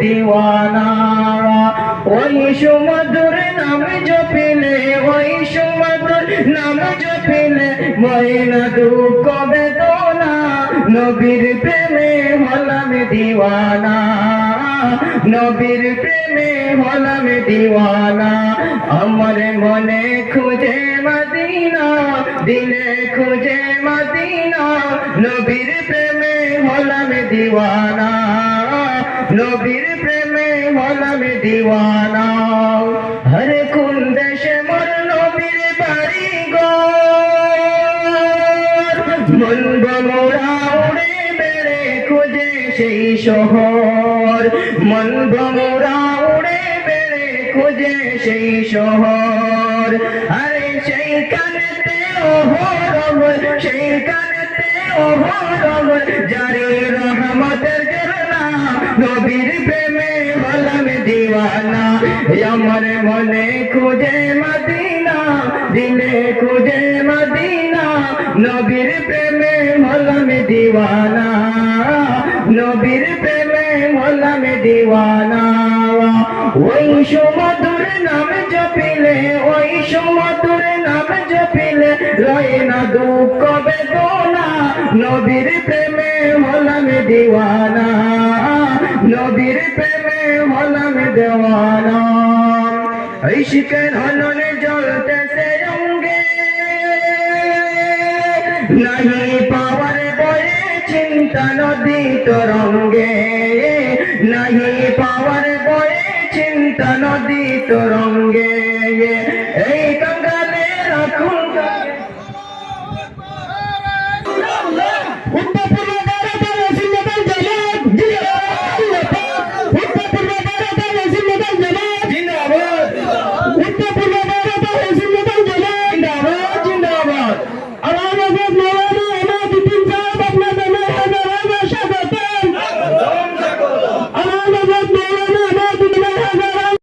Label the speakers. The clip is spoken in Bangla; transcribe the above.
Speaker 1: দিওয়ানা। ওই সুমধুর নাম জপিলে ওই সুমধুর নাম জপিলে, ময়না দুঃখ বেদনা, নবীর প্রেমে হলাম দিওয়ানা। নবীর প্রেমে হলাম দিওয়ানা। আমার মনে খুঁজে মদিনা, দিলে খুঁজে মদিনা, নবীর প্রেমে হলাম দিওয়ানা। নবীর প্রেমে হলাম দিওয়ানা। হরে কোন দেশে মোর নবীর বাড়ি গো। মন বমরা উড়ে বেড়ে খুঁজে সেই শহর। মন বমরা উড়ে বেড়ে খুঁজে সেই শহর। আরে সেই কানেতে ওহরম সেই কানেতে ওহরম জারি নবীর প্রেমে হলাম দিওয়ানা আমার মনে খুঁজে মদিনা দিলে খুঁজে মদিনা নবীর প্রেমে হলাম দিওয়ানা নবীর প্রেমে হলাম দিওয়ানা ওই সুমধুর নাম জপিলে ওই সুমধুর নাম জপিলে রয়ে না দুঃখ বেদনা নবীর প্রেমে হলাম দিওয়ানা নবীর প্রেমে হলাম দেওয়ানা। ইশকের হলনে জ্বলতেছে অঙ্গে নাহি পাওয়ার বয়ে চিন্তা নদী তরঙ্গে। নাহি পাওয়ার বয়ে চিন্তা নদী তরঙ্গে। এই কঙ্গালে রাখুন।
Speaker 2: উত্তরপূর্ব